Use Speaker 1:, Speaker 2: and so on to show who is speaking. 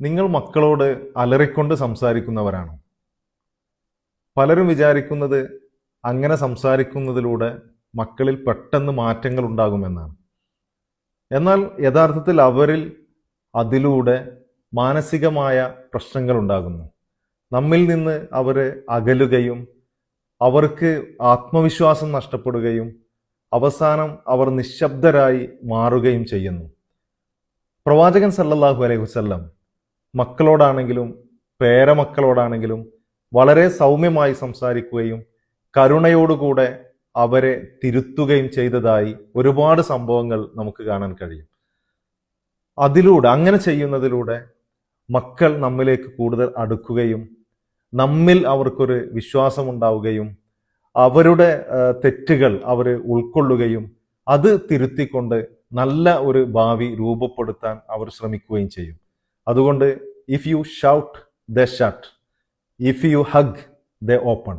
Speaker 1: നിങ്ങൾ മക്കളോട് അലറിക്കൊണ്ട് സംസാരിക്കുന്നവരാണോ. പലരും വിചാരിക്കുന്നത് അങ്ങനെ സംസാരിക്കുന്നതിലൂടെ മക്കളിൽ പെട്ടെന്ന് മാറ്റങ്ങൾ ഉണ്ടാകുമെന്നാണ്. എന്നാൽ യഥാർത്ഥത്തിൽ അവരിൽ അതിലൂടെ മാനസികമായ പ്രശ്നങ്ങൾ ഉണ്ടാകുന്നു. നമ്മിൽ നിന്ന് അവർ അകലുകയും അവർക്ക് ആത്മവിശ്വാസം നഷ്ടപ്പെടുകയും അവസാനം അവർ നിശബ്ദരായി മാറുകയും ചെയ്യുന്നു. പ്രവാചകൻ സല്ലല്ലാഹു അലൈഹി വസല്ലം മക്കളോടാണെങ്കിലും പേരമക്കളോടാണെങ്കിലും വളരെ സൗമ്യമായി സംസാരിക്കുകയും കരുണയോടുകൂടെ അവരെ തിരുത്തുകയും ചെയ്തതായി ഒരുപാട് സംഭവങ്ങൾ നമുക്ക് കാണാൻ കഴിയും. അതിലൂടെ അങ്ങനെ ചെയ്യുന്നതിലൂടെ മക്കൾ നമ്മിലേക്ക് കൂടുതൽ അടുക്കുകയും നമ്മിൽ അവർക്കൊരു വിശ്വാസമുണ്ടാവുകയും അവരുടെ തെറ്റുകൾ അവർ ഉൾക്കൊള്ളുകയും അത് തിരുത്തിക്കൊണ്ട് നല്ല ഒരു ഭാവി രൂപപ്പെടുത്താൻ അവർ ശ്രമിക്കുകയും ചെയ്യും. അതുകൊണ്ട് if you shout the shut if you hug the open